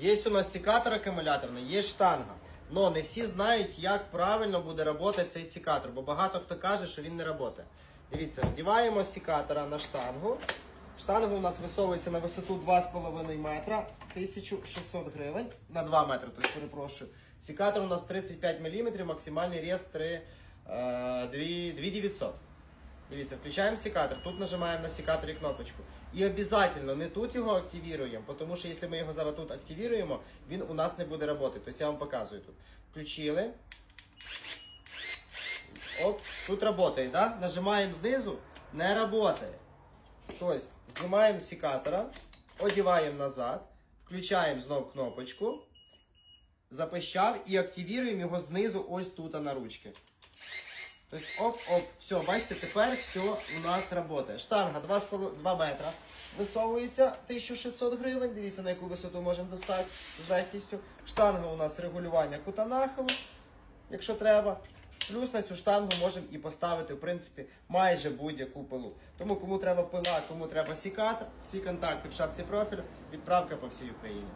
Є у нас секатор акумуляторний, є штанга. Но не всі знають, як правильно буде працювати цей секатор, бо багато хто каже, що він не працює. Дивіться, вдіваємо секатора на штангу. Штанга у нас висовується на висоту 2,5 метра, 1600 гривень на 2 метри, тобто перепрошую. Секатор у нас 35 мм, максимальний 3, е, 2900. Дивіться, включаємо секатор, тут нажимаємо на секаторі кнопочку. І обов'язково не тут його активуємо, тому що якщо ми його зараз тут активуємо, він у нас не буде працювати. Тобто я вам показую тут. Включили. Оп, тут працює, да? Нажимаємо знизу, не працює. Тобто, знімаємо секатора, одіваємо назад, включаємо знов кнопочку, запищав і активуємо його знизу ось тут на ручки. Тобто оп-оп, все, бачите, тепер все у нас працює. Штанга 2,5 метра висовується 1600 гривень. Дивіться, на яку висоту можемо достати з легкістю. Штанга у нас регулювання кута нахилу, якщо треба. Плюс на цю штангу можемо і поставити, в принципі, майже будь-яку пилу. Тому кому треба пила, кому треба сікатор, всі контакти в шапці профілю, відправка по всій Україні.